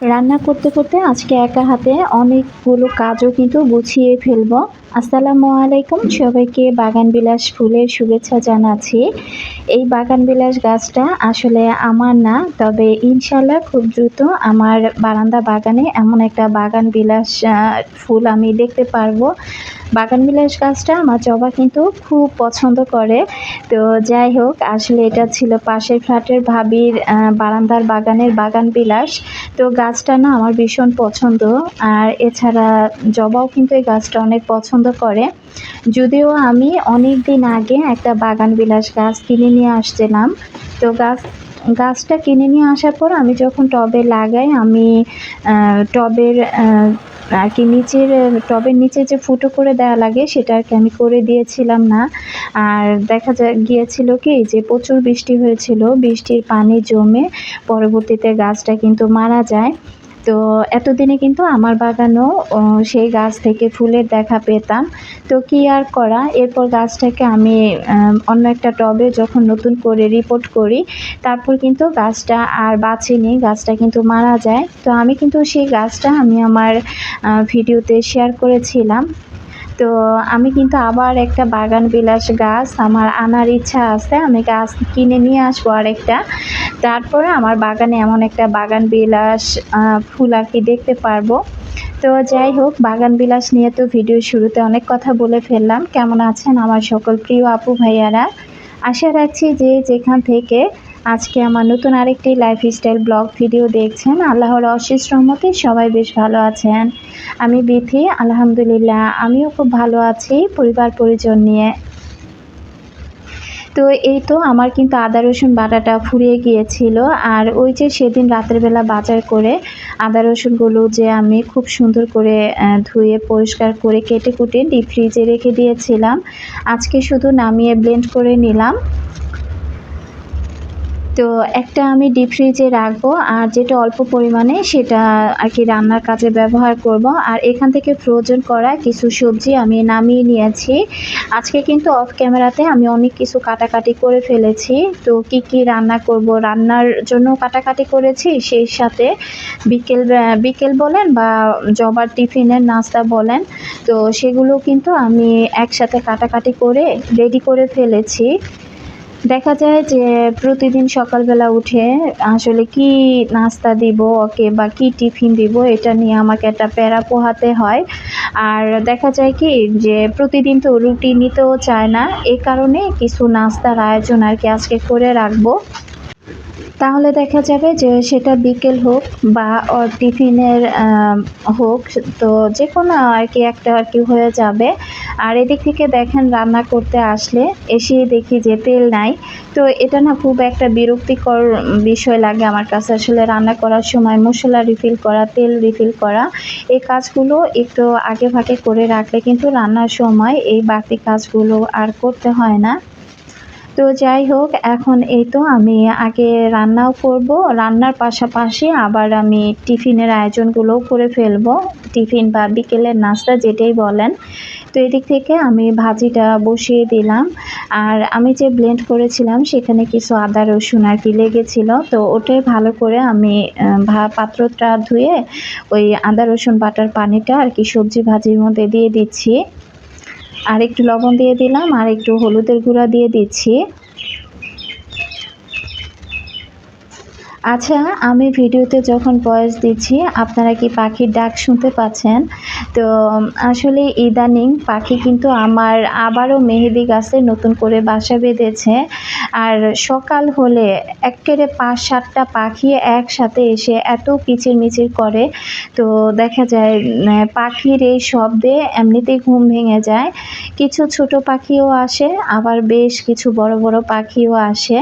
রান্না করতে করতে আজকে একা হাতে অনেকগুলো কাজও কিন্তু গুছিয়ে ফেলব। আসসালামু আলাইকুম সবাইকে, বাগান বিলাস ফুলের শুভেচ্ছা জানাচ্ছি। এই বাগান বিলাস গাছটা আসলে আমার না, তবে ইনশাল্লাহ খুব দ্রুত আমার বারান্দা বাগানে এমন একটা বাগান বিলাস ফুল আমি দেখতে পারব। বাগান বিলাস গাছটা আমার জবা কিন্তু খুব পছন্দ করে। তো যাই হোক, আসলে এটা ছিল পাশের ফ্ল্যাটের ভাবির বারান্দার বাগানের বাগান বিলাস। তো গাছটা না আমার ভীষণ পছন্দ। আর এছাড়া জবাও কিন্তু এই গাছটা অনেক পছন্দ করে। যদিও আমি অনেক দিন আগে একটা বাগান বিলাস গাছ কিনে নিয়ে আসছিলাম। তো গাছ, গাছটা কিনে নিয়ে আসার পর আমি যখন টবে লাগাই, আমি টবের আর কি নিচের, টবের নিচে যে ফুটো করে দেওয়া লাগে, সেটা আর কি আমি করে দিয়েছিলাম না। আর দেখা যা গিয়েছিল কি যে প্রচুর বৃষ্টি হয়েছিল, বৃষ্টির পানি জমে পরবর্তীতে গাছটা কিন্তু মারা যায়। তো এতদিনে কিন্তু আমার বাগানও সেই গাছ থেকে ফুলের দেখা পেতাম। তো কি আর করা? এরপর গাছটাকে আমি অন্য একটা টবে যখন নতুন করে রিপোর্ট করি, তারপর কিন্তু গাছটা আর বাঁচেনি গাছটা কিন্তু মারা যায়। তো আমি কিন্তু সেই গাছটা আমি আমার ভিডিওতে শেয়ার করেছিলাম। তো আমি কিন্তু আবার একটা বাগান বিলাস গাছ, আমার আনার ইচ্ছা আছে, আমি গাছ কিনে নিয়ে আসব আরেকটা। তারপরে আমার বাগানে এমন একটা বাগান বিলাস ফুল আর কি দেখতে পারব। তো যাই হোক, বাগান বিলাস নিয়ে তো ভিডিও শুরুতে অনেক কথা বলে ফেললাম। কেমন আছেন আমার সকল প্রিয় আপু ভাইয়ারা? আশা রাখছি যে যেখান থেকে আজকে আমার নতুন আরেকটি লাইফস্টাইল ব্লগ ভিডিও দেখছেন। আল্লাহর অশেষ রহমতে সবাই বেশ ভালো আছেন। আমি বিথি, আলহামদুলিল্লাহ, আমিও খুব ভালো আছি পরিবার পরিজন নিয়ে। তো এই তো আমার কিন্তু আদা, রসুন বাটাটা ফুরিয়ে গিয়েছিল। আর ওই যে সেদিন রাতের বেলা বাজার করে আদা, রসুনগুলো যে আমি খুব সুন্দর করে ধুয়ে, পরিষ্কার করে কেটে কুটে ডিপ ফ্রিজে রেখে দিয়েছিলাম। আজকে শুধু নামিয়ে ব্লেন্ড করে নিলাম। তো একটা আমি ডিপ ফ্রিজে রাখব আর যেটা অল্প পরিমাণে সেটা আর কি রান্নার কাজে ব্যবহার করব। আর এখান থেকে ফ্রোজেন করা কিছু সবজি আমি নামিয়ে নিয়েছি। আজকে কিন্তু অফ ক্যামেরাতে আমি অনেক কিছু কাটাকাটি করে ফেলেছি। তো কি কি রান্না করব, রান্নার জন্য কাটাকাটি করেছি সেই সাথে বিকেল বিকেল বলেন বা জবার টিফিনের নাস্তা বলেন, তো সেগুলো কিন্তু আমি একসাথে কাটাকাটি করে রেডি করে ফেলেছি। দেখা যায় যে প্রতিদিন সকালবেলা উঠে আসলে কি নাস্তা দিব, ওকে বা কি টিফিন দিব, এটা নিয়ে আমাকে একটা প্যারা পোহাতে হয়। আর দেখা যায় কি যে প্রতিদিন তো রুটি নিতেও চায় না, এ কারণে কিছু নাস্তার আয়োজন আর কি আজকে করে রাখব। তাহলে দেখা যাবে যে সেটা বিকেল হোক বা ওর টিফিনের হোক, তো যে কোনো আর কি একটা আর কি হয়ে যাবে। আর এদিক থেকে দেখেন রান্না করতে আসলে এসে দেখি যে তেল নাই। তো এটা না খুব একটা বিরক্তিকর বিষয় লাগে আমার কাছে আসলে রান্না করার সময়। মশলা রিফিল করা, তেল রিফিল করা, এই কাজগুলো একটু আগে ভাগে করে রাখলে কিন্তু রান্নার সময় এই বাকি কাজগুলো আর করতে হয় না। তো যাই হোক, এখন এই তো আমি আগে রান্নাও করব। রান্নার পাশাপাশি আবার আমি টিফিনের আয়োজনগুলোও করে ফেলব। টিফিন বা বিকেলের নাস্তা যেটাই বলেন। তো এদিক থেকে আমি ভাজিটা বসিয়ে দিলাম। আর আমি যে ব্লেন্ড করেছিলাম, সেখানে কিছু আদা, রসুন আর কি লেগেছিল। তো ওটাই ভালো করে আমি পাত্রটা ধুয়ে ওই আদা, রসুন বাটার পানিটা আর কি সবজি ভাজির মধ্যে দিয়ে দিচ্ছি। আর একটু লবণ দিয়ে দিলাম আর একটু হলুদের গুঁড়া দিয়ে দিচ্ছি। আচ্ছা আমি ভিডিওতে যখন ভয়েস দিচ্ছি, আপনারা কি পাখির ডাক শুনতে পাচ্ছেন? তো, আসলে ইদানিং পাখি কিন্তু আমার আবারও মেহেদি গাছে নতুন করে বাসা বেঁধেছে। আর সকাল হলে একেবারে পাঁচ সাতটা পাখি একসাথে এসে এত কিচির মিচির করে। তো দেখা যায় পাখির এই শব্দে এমনিতেই ঘুম ভেঙে যায়। কিছু ছোট পাখিও আসে, আবার বেশ কিছু বড় বড় পাখিও আসে।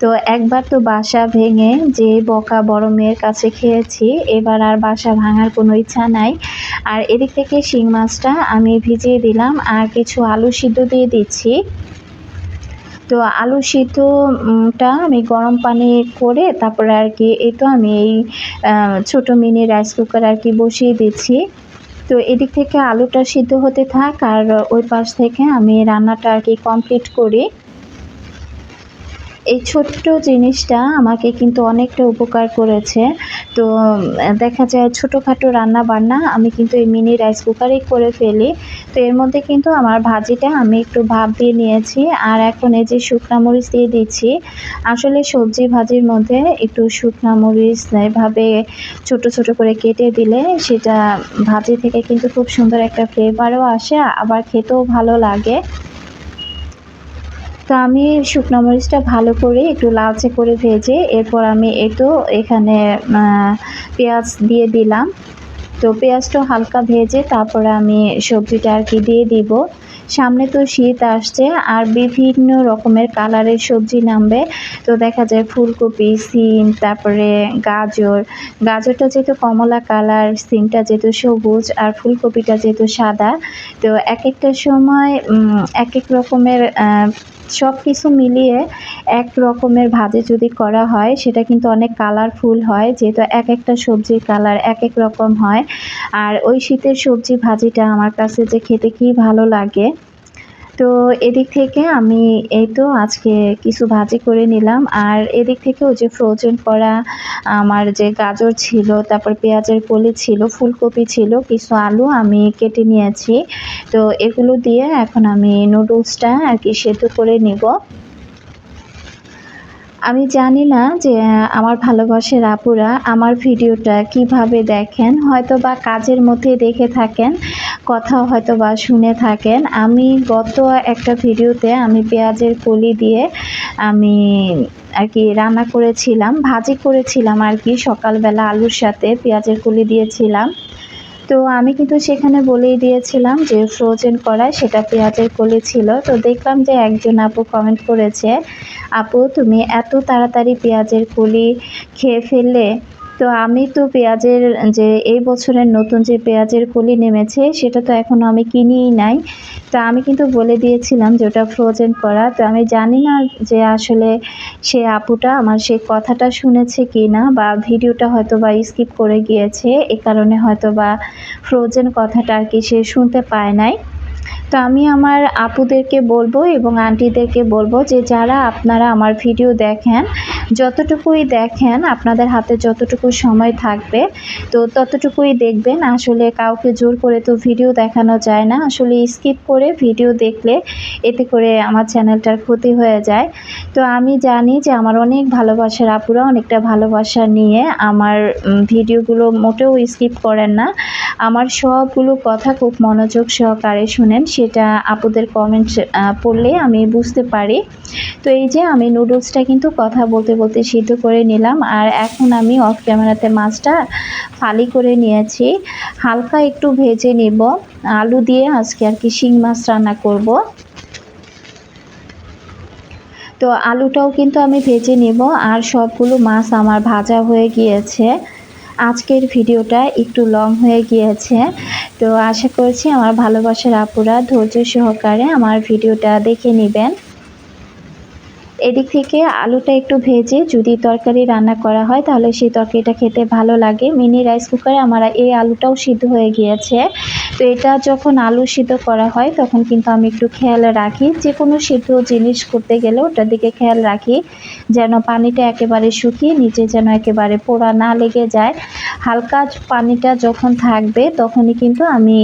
তো একবার তো বাসা ভেঙে যে বকা বড় মেয়ের কাছে খেয়েছি, এবার আর বাসা ভাঙার কোনো ইচ্ছা নাই। আর এদিক থেকে শিং মাছটা আমি ভিজিয়ে দিলাম আর কিছু আলু সিদ্ধ দিয়ে দিচ্ছি। তো আলু সিদ্ধটা আমি গরম পানি করে তারপরে আর কি, এই তো আমি এই ছোটো মিনি রাইস কুকার আর কি বসিয়ে দিচ্ছি। তো এদিক থেকে আলুটা সিদ্ধ হতে থাক আর ওই পাশ থেকে আমি রান্নাটা আর কি কমপ্লিট করি। এই ছোট্ট জিনিসটা আমাকে কিন্তু অনেকটা উপকার করেছে। তো দেখা যায় ছোটোখাটো রান্না বান্না আমি কিন্তু এই মিনি রাইস কুকারেই করে ফেলি। তো এর মধ্যে কিন্তু আমার ভাজিটা আমি একটু ভাপ দিয়ে নিয়েছি। আর এখন এই যে শুকনা মরিচ দিয়ে দিচ্ছি, আসলে সবজি ভাজির মধ্যে একটু শুকনা মরিচ এভাবে ছোট ছোট করে কেটে দিলে সেটা ভাজি থেকে কিন্তু খুব সুন্দর একটা ফ্লেভারও আসে, আবার খেতেও ভালো লাগে। তো আমি শুকনো মরিচটা ভালো করে একটু লালচে করে ভেজে এরপর আমি একটু এখানে পেঁয়াজ দিয়ে দিলাম। তো পেঁয়াজটা হালকা ভেজে তারপরে আমি সবজিটা আর কি দিয়ে দিব। সামনে তো শীত আসছে আর বিভিন্ন রকমের কালারের সবজি নামবে। তো দেখা যায় ফুলকপি, সিম, তারপরে গাজর। গাজরটা যেহেতু কমলা কালার, সিমটা যেহেতু সবুজ আর ফুলকপিটা যেহেতু সাদা। তো এক একটা সময় এক এক রকমের সব কিছু মিলিয়ে এক রকমের ভাজে যদি করা হয়, সেটা কিন্তু অনেক কালারফুল হয়, যেহেতু এক একটা সবজির কালার এক এক রকম হয়। আর ওই শীতের সবজি ভাজিটা আমার কাছে যে খেতে কি ভালো লাগে তো এদিক থেকে আমি এই তো আজকে কিছু ভাজি করে নিলাম। আর এদিক থেকে ওই যে ফ্রোজেন করা আমার যে গাজর ছিল, তারপর পেঁয়াজের কলি ছিল, ফুলকপি ছিল, কিছু আলু আমি কেটে নিয়েছি। তো এগুলো দিয়ে এখন আমি নুডলসটা আর কি সেদ্ধ করে নিব। আমি জানি না যে আমার ভালোবাসার আপুরা আমার ভিডিওটা কীভাবে দেখেন হয়তো বা কাজের মধ্যে দেখে থাকেন কথা হয়তো বা শুনে থাকেন। আমি গত একটা ভিডিওতে আমি পেঁয়াজের কলি দিয়ে আমি আর কি রান্না করেছিলাম, ভাজি করেছিলাম আর কি। সকালবেলা আলুর সাথে পেঁয়াজের কলি দিয়েছিলাম। তো আমি কিন্তু সেখানে বলেই দিয়েছিলাম যে ফ্রোজেন করা সেটা পেঁয়াজের কলি ছিল। তো দেখলাম যে একজন আপু কমেন্ট করেছে, আপু, তুমি এত তাড়াতাড়ি পেঁয়াজের কলি খেয়ে ফেললে তো আমি তো পেঁয়াজের, যে এই বছরের নতুন যে পেঁয়াজের কলি নেমেছে, সেটা তো এখনও আমি কিনিই নাই। তো আমি কিন্তু বলে দিয়েছিলাম যে ওটা ফ্রোজেন করা। তো আমি জানি না যে আসলে সে আপুটা আমার সেই কথাটা শুনেছে কি না বা ভিডিওটা হয়তো বা স্কিপ করে গিয়েছে। এ কারণে হয়তো বা ফ্রোজেন কথাটা আর কি সে শুনতে পায় নাই। তো আমি আমার আপুদেরকে বলব এবং আন্টিদেরকে বলব যে যারা আপনারা আমার ভিডিও দেখেন, যতটুকুই দেখেন, আপনাদের হাতে যতটুকু সময় থাকবে, তো ততটুকুই দেখবেন। আসলে কাউকে জোর করে তো ভিডিও দেখানো যায় না। আসলে স্কিপ করে ভিডিও দেখলে এতে করে আমার চ্যানেলটার ক্ষতি হয়ে যায়। তো আমি জানি যে আমার অনেক ভালোবাসার আপুরা, অনেকটা ভালোবাসা নিয়ে আমার ভিডিওগুলো মোটেও স্কিপ করেন না। আমার সবগুলো কথা খুব মনোযোগ সহকারে শুনেন সেটা আপুদের কমেন্ট পড়লে আমি বুঝতে পারি। তো এই যে আমি নুডলসটা কিন্তু কথা বলতে বলতে সিদ্ধ করে নিলাম, আর এখন আমি অফ ক্যামেরাতে মাছটা ফালি করে নিয়েছি। হালকা একটু ভেজে নিব। আলু দিয়ে আজকে আর কি শিং মাছ রান্না করব। তো আলুটাও কিন্তু আমি ভেজে নেব, আর সবগুলো মাছ আমার ভাজা হয়ে গিয়েছে। আজকের ভিডিওটা একটু লং হয়ে গিয়েছে। তো আশা করছি আমার ভালোবাসার আপুরা ধৈর্য সহকারে আমার ভিডিওটা দেখে নেবেন। এদিক থেকে আলুটা একটু ভেজে যদি তরকারি রান্না করা হয়, তাহলে সেই তরকারিটা খেতে ভালো লাগে। মিনি রাইস কুকারে আমার এই আলুটাও সিদ্ধ হয়ে গিয়েছে। তো এটা যখন আলু সিদ্ধ করা হয়, তখন কিন্তু আমি একটু খেয়াল রাখি। যে কোনো সিদ্ধ জিনিস করতে গেলে ওটার দিকে খেয়াল রাখি, যেন পানিটা একেবারে শুকিয়ে নিচে যেন একেবারে পোড়া না লেগে যায়। হালকা পানিটা যখন থাকবে, তখনই কিন্তু আমি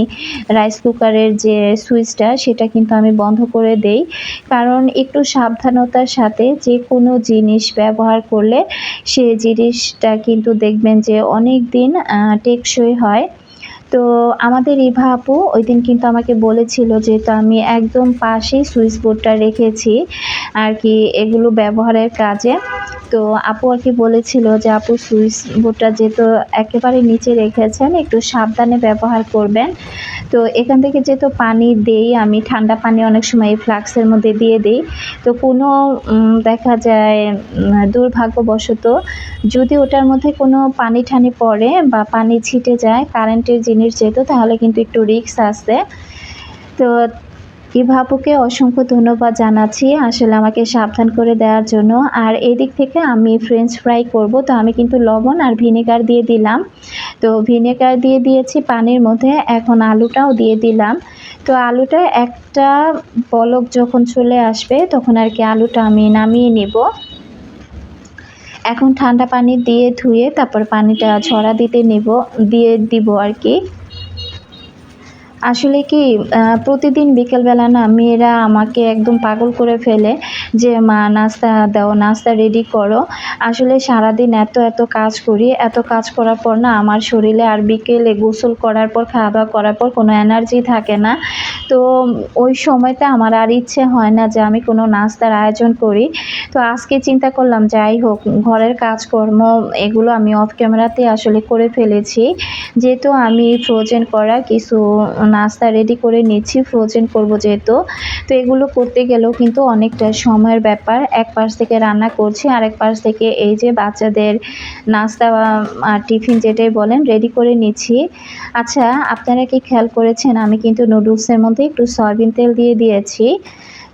রাইস কুকারের যে সুইচটা, সেটা কিন্তু আমি বন্ধ করে দেই। কারণ একটু সাবধানতার সাথে যে কোনো জিনিস ব্যবহার করলে সে জিনিসটা কিন্তু দেখবেন যে অনেক দিন টেকসই হয়। তো আমাদের ইভা আপু ওই দিন কিন্তু আমাকে বলেছিল যে, তো আমি একদম পাশেই সুইচ বোর্ডটা রেখেছি আর কি, এগুলো ব্যবহারের কাজে। তো আপু আর কি বলেছিল যে, আপু, সুইচ বোর্ডটা যেহেতু একেবারে নিচে রেখেছেন, একটু সাবধানে ব্যবহার করবেন। তো এখান থেকে যেহেতু পানি দেই, আমি ঠান্ডা পানি অনেক সময় এই ফ্লাক্সের মধ্যে দিয়ে দিই। তো কোনো দেখা যায় দুর্ভাগ্যবশত যদি ওটার মধ্যে কোনো পানি ঠানি পড়ে বা পানি ছিটে যায়, কারেন্টের জিনিস যেহেতু, তাহলে কিন্তু একটু রিস্ক আছে। তো ইভাপুকে অসংখ্য ধন্যবাদ জানাচ্ছি আসলে আমাকে সাবধান করে দেওয়ার জন্য। আর এদিক থেকে আমি ফ্রেঞ্চ ফ্রাই করব, তো আমি কিন্তু লবণ আর ভিনেগার দিয়ে দিলাম। তো ভিনেগার দিয়ে দিয়েছি পানির মধ্যে, এখন আলুটাও দিয়ে দিলাম। তো আলুটা একটা পলক যখন চলে আসবে, তখন আর কি আলুটা আমি নামিয়ে নিব। এখন ঠান্ডা পানি দিয়ে ধুয়ে তারপর পানিটা ঝরা দিতে নেব দিয়ে দিব আর কি। আসলে কি প্রতিদিন বিকেলবেলা না মেয়েরা আমাকে একদম পাগল করে ফেলে যে, মা, নাস্তা দাও, নাস্তা রেডি করো। আসলে সারাদিন এত এত কাজ করি, এত কাজ করার পর না আমার শরীরে আর বিকেলে গোসল করার পর খাওয়া দাওয়া করার পর কোনো এনার্জি থাকে না। তো ওই সময়তে আমার আর ইচ্ছে হয় না যে আমি কোনো নাস্তার আয়োজন করি। তো আজকে চিন্তা করলাম, যাই হোক, ঘরের কাজকর্ম এগুলো আমি অফ ক্যামেরাতে আসলে করে ফেলেছি। যেহেতু আমি ফ্রোজেন করা কিছু নাস্তা রেডি করে নিচ্ছি ফ্রোজেন করব যেহেতু। তো এগুলো করতে গেলেও কিন্তু অনেকটা সময়ের ব্যাপার। এক পাশ থেকে রান্না করছি, আরেক পাশ থেকে এই যে বাচ্চাদের নাস্তা টিফিন যেটাই বলেন রেডি করে নিচ্ছি। আচ্ছা আপনারা কি খেয়াল করেছেন? আমি কিন্তু নুডলসের মধ্যে একটু সয়াবিন তেল দিয়ে দিয়েছি।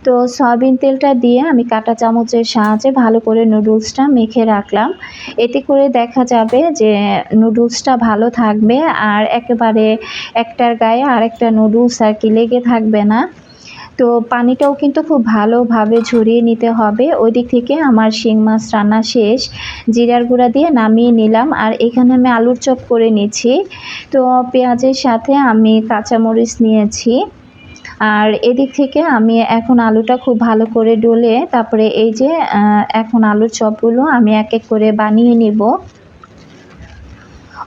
তো সয়াবিন তেলটা দিয়ে আমি কাঁটা চামচের সাহায্যে ভালো করে নুডলসটা মেখে রাখলাম। এতে করে দেখা যাবে যে নুডলসটা ভালো থাকবে আর একেবারে একটার গায়ে আরেকটা নুডলস আর কি লেগে থাকবে না। তো পানিটাও কিন্তু খুব ভালোভাবে ঝরিয়ে নিতে হবে। ওই দিক থেকে আমার শিং মাছ রান্না শেষ। জিরার গুঁড়া দিয়ে নামিয়ে নিলাম আর এখানে আমি আলুর চপ করে নিচ্ছি। তো পেঁয়াজের সাথে আমি কাঁচামরিচ নিয়েছি। আর এদিক থেকে আমি এখন আলুটা খুব ভালো করে ডলে, তারপরে এই যে এখন আলুর চপগুলো আমি এক এক করে বানিয়ে নিব।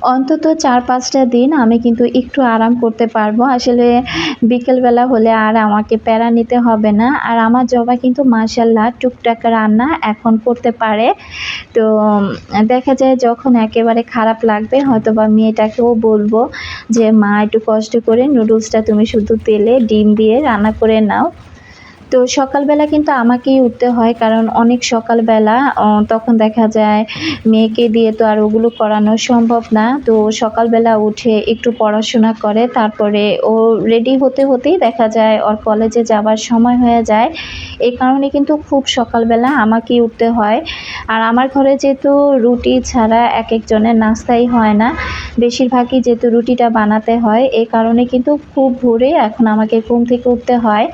অন্তত চার, পাঁচটা দিন আমি কিন্তু একটু আরাম করতে পারব। আসলে বিকেলবেলা হলে আর আমাকে প্যারা নিতে হবে না। আর আমার জবা কিন্তু মাসাল্লাহ টুকটাক রান্না এখন করতে পারে। তো দেখা যায় যখন একেবারে খারাপ লাগবে হয়তো বা মেয়েটাকেও বলব যে, মা, একটু কষ্ট করে নুডলসটা তুমি শুধু তেলে ডিম দিয়ে রান্না করে নাও। তো সকালবেলা কিন্তু আমাকেই উঠতে হয়, কারণ অনেক সকালবেলা তখন দেখা যায় মেয়েকে দিয়ে তো আর ওগুলো করানো সম্ভব না। তো সকালবেলা উঠে একটু পড়াশোনা করে, তারপরে ও রেডি হতে হতেই দেখা যায় ওর কলেজে যাবার সময় হয়ে যায়। এই কারণে কিন্তু খুব সকালবেলা আমাকেই উঠতে হয়। আর আমার ঘরে যেহেতু রুটি ছাড়া এক একজনের নাস্তাই হয় না, বেশিরভাগই যেহেতু রুটিটা বানাতে হয় এই কারণে কিন্তু খুব ভোরে এখন আমাকে ঘুম থেকে উঠতে হয়।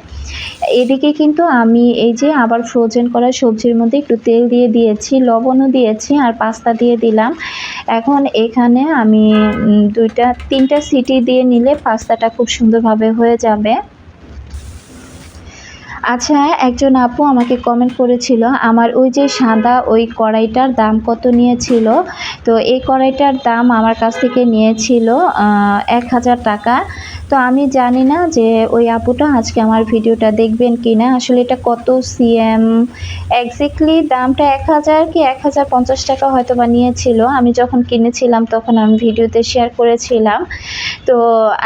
এদিকে কিন্তু আমি এই যে আবার ফ্রোজেন করা সবজির মধ্যে একটু তেল দিয়ে দিয়েছি, লবণও দিয়েছি আর পাস্তা দিয়ে দিলাম। এখন এখানে আমি দুইটা, তিনটা সিটি দিয়ে নিলে পাস্তাটা খুব সুন্দরভাবে হয়ে যাবে। আচ্ছা একজন আপু আমাকে কমেন্ট করেছিল, আমার ওই যে সাদা ওই কড়াইটার দাম কত নিয়েছিল? তো এই কড়াইটার দাম আমার কাছ থেকে নিয়েছিল এক হাজার টাকা। তো আমি জানি না যে ওই আপুটা আজকে আমার ভিডিওটা দেখবেন কি না আসলে এটা কত সিএম? একজ্যাক্টলি দামটা এক হাজার কি এক হাজার পঞ্চাশ টাকা হয়তো বা নিয়েছিল। আমি যখন কিনেছিলাম তখন আমি ভিডিওতে শেয়ার করেছিলাম। তো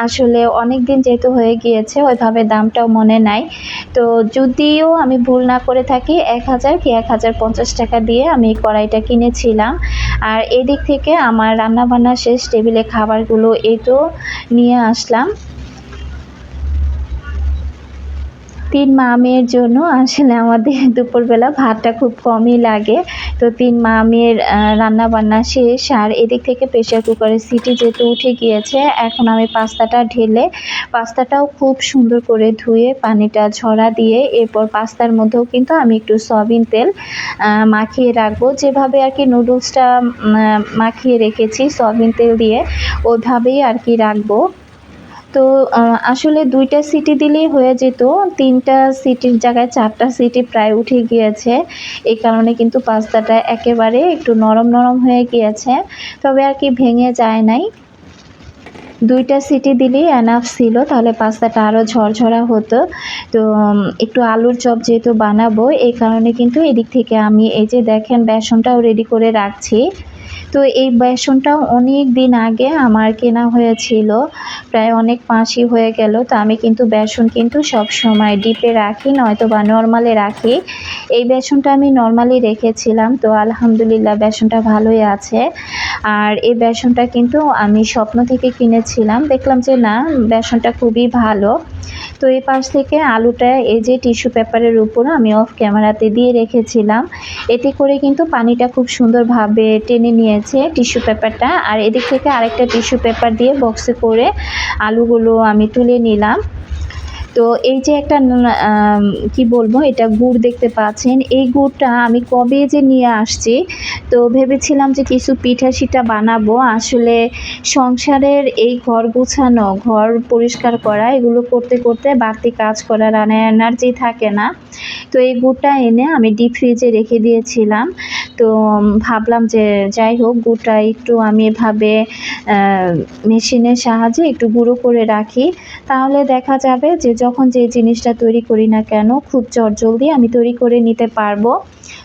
আসলে অনেক দিন যেহেতু হয়ে গিয়েছে, ওইভাবে দামটাও মনে নাই। তো যদিও আমি ভুল না করে থাকি, এক হাজার কি এক হাজার পঞ্চাশ টাকা দিয়ে আমি কড়াইটা কিনেছিলাম। আর এদিক থেকে আমার রান্নাবান্না শেষ টেবিলে খাবারগুলো এই তো নিয়ে আসলাম। তিন মা মেয়ের জন্য আসলে আমাদের দুপুরবেলা ভাতটা খুব কমই লাগে। তো তিন মা মেয়ের রান্না বান্না শেষ আর এদিক থেকে প্রেশার কুকারের সিটি যেহেতু উঠে গিয়েছে, এখন আমি পাস্তাটা ঢেলে পাস্তাটাও খুব সুন্দর করে ধুয়ে পানিটা ঝরা দিয়ে এরপর পাস্তার মধ্যেও কিন্তু আমি একটু সয়াবিন তেল মাখিয়ে রাখব। যেভাবে আর কি নুডলসটা মাখিয়ে রেখেছি সয়াবিন তেল দিয়ে ওইভাবেই আর কি রাখব। তো আসলে দুইটা সিটি দিলেই হয়ে যেত। তিনটা সিটির জায়গায় চারটা সিটি প্রায় উঠে গিয়েছে। এই কারণে কিন্তু পাস্তাটা একেবারে একটু নরম নরম হয়ে গিয়েছে। তবে আর কি ভেঙে যায় নাই। দুইটা সিটি দিলেই এনাফ ছিল, তাহলে পাস্তাটা আরও ঝরঝরা হতো। তো একটু আলুর চপ যেহেতু বানাবো, এই কারণে কিন্তু এদিক থেকে আমি এই যে দেখেন, বেসনটাও রেডি করে রাখছি। তো এই বেসনটা অনেক দিন আগে আমার কেনা হয়েছিল, প্রায় অনেক মাসই হয়ে গেল, তো আমি কিন্তু বেসন কিন্তু সব সময় ডিপে রাখি নয়তো বা নর্মালে রাখি। এই বেসনটা আমি নর্মালি রেখেছিলাম, তো আলহামদুলিল্লাহ বেসনটা ভালোই আছে। আর এই বেসনটা কিন্তু আমি স্বপ্ন থেকে কিনেছিলাম, দেখলাম যে না, বেসনটা খুবই ভালো। তো এই পাশ থেকে আলুটা এই যে টিস্যু পেপারের উপর আমি অফ ক্যামেরাতে দিয়ে রেখেছিলাম, এতে করে কিন্তু পানিটা খুব সুন্দরভাবে টেনে নিয়েছে টিস্যু পেপারটা। আর এদিক থেকে আরেকটা টিস্যু পেপার দিয়ে বক্সে করে আলুগুলো আমি তুলে নিলাম। তো এই যে একটা কি বলব, এটা গুড় দেখতে পাচ্ছেন। এই গুড়টা আমি কবে যে নিয়ে আসছি, তো ভেবেছিলাম যে কিছু পিঠা সিঠা বানাবো। আসলে সংসারের এই ঘর গোছানো, ঘর পরিষ্কার করা, এগুলো করতে করতে বাড়তি কাজ করা করার এনার্জি থাকে না। তো এই গুড়টা এনে আমি ডিপ ফ্রিজে রেখে দিয়েছিলাম। তো ভাবলাম যে যাই হোক, গুড়টা একটু আমি এভাবে মেশিনের সাহায্যে একটু গুঁড়ো করে রাখি। তাহলে দেখা যাবে যে যখন যে জিনিসটা তৈরি করি না কেন, খুব চটজলদি আমি তৈরি করে নিতে পারব।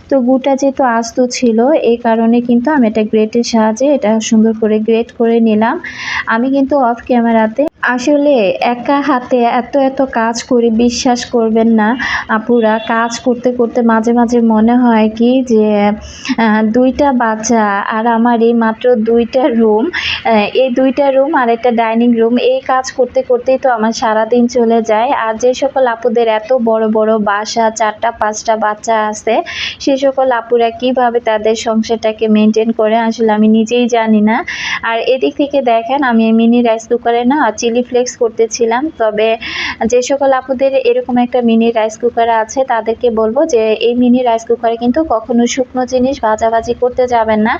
তো গুটা যেহেতু আস্ত ছিল এই কারণে কিন্তু আমি এটা গ্রেটের সাহায্যে এটা সুন্দর করে গ্রেট করে নিলাম। আমি কিন্তু অফ ক্যামেরাতে আসলে একা হাতে এত এত কাজ করি বিশ্বাস করবেন না আপুরা। কাজ করতে করতে মাঝে মাঝে মনে হয় কি যে দুইটা বাচ্চা আর আমার এই মাত্র দুইটা রুম এই দুইটা রুম আর একটা ডাইনিং রুম, এই কাজ করতে করতেই তো আমার সারা দিন চলে যায়। আর যে সকল আপুদের এত বড় বড় বাসা, চারটা পাঁচটা বাচ্চা আছে, সে সকল আপুরা কীভাবে তাদের সংসারটাকে মেনটেন করে, আসলে আমি নিজেই জানি না। আর এদিক থেকে দেখেন, আমি মিনি রাইস কুকারে না চিলি ফ্লেক্স করতেছিলাম। তবে যে সকল আপুদের এরকম একটা মিনি রাইস কুকার আছে, তাদেরকে বলব যে এই মিনি রাইস কুকারে কিন্তু কখনো শুকনো জিনিস ভাজাভাজি করতে যাবেন না।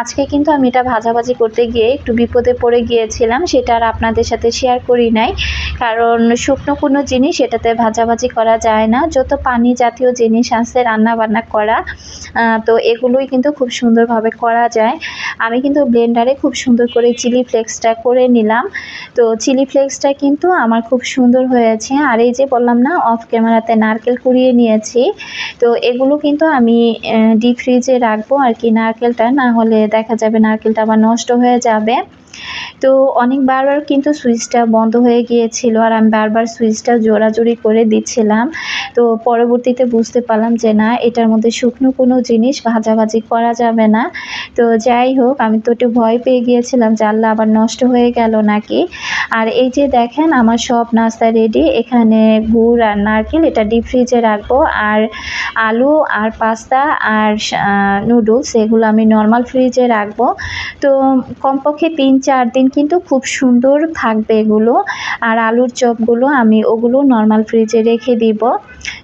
আজকে কিন্তু আমি এটা ভাজাভাজি করতে গিয়ে একটু বিপদে পড়ে গিয়েছিলাম, সেটা আর আপনাদের সাথে শেয়ার করি নাই। কারণ শুকনো কোনো জিনিস এটাতে ভাজাভাজি করা যায় না। যত পানি জাতীয় জিনিস আছে রান্না বান্না করা তো এগুলোই কিন্তু খুব সুন্দরভাবে করা যায়। আমি কিন্তু ব্লেন্ডারে খুব সুন্দর করে চিলি ফ্লেক্সটা করে নিলাম। তো চিলি ফ্লেক্সটা কিন্তু আমার খুব সুন্দর হয়েছে। আর এই যে বললাম না, অফ ক্যামেরাতে নারকেল কুড়িয়ে নিয়েছি। তো এগুলো কিন্তু আমি ডিপ ফ্রিজে রাখব আর কি নারকেলটা। না হলে দেখা যাবে নারকেলটা আবার নষ্ট হয়ে যাবে। তো অনেক বারবার কিন্তু সুইচটা বন্ধ হয়ে গিয়েছিল আর আমি বারবার সুইচটা জোরাজোরি করে দিচ্ছিলাম। তো পরবর্তীতে বুঝতে পারলাম যে না, এটার মধ্যে শুকনো কোনো জিনিস ভাজাভাজি করা যাবে না। তো যাই হোক, আমি তো একটু ভয় পেয়ে গিয়েছিলাম আল্লাহ আবার নষ্ট হয়ে গেল নাকি? আর এই যে দেখেন, আমার সব নাস্তা রেডি এখানে গুড় আর নারকেল, এটা ডিপ ফ্রিজে রাখব। আর আলু আর পাস্তা আর নুডলস এগুলো আমি নর্মাল ফ্রিজে রাখব। তো কমপক্ষে তিন চার দিন কিন্তু খুব সুন্দর থাকবে এগুলো। আর আলুর চপগুলো আমি ওগুলো নর্মাল ফ্রিজে রেখে দিব।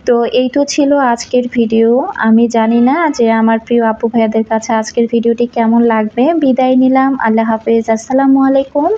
তো এই তো ছিল আজকের ভিডিও আমি জানি না যে আমার প্রিয় আপু ভাইয়াদের কাছে আজকের ভিডিওটি কেমন লাগবে। বিদায় নিলাম। আল্লাহ হাফেজ। আসসালামু আলাইকুম।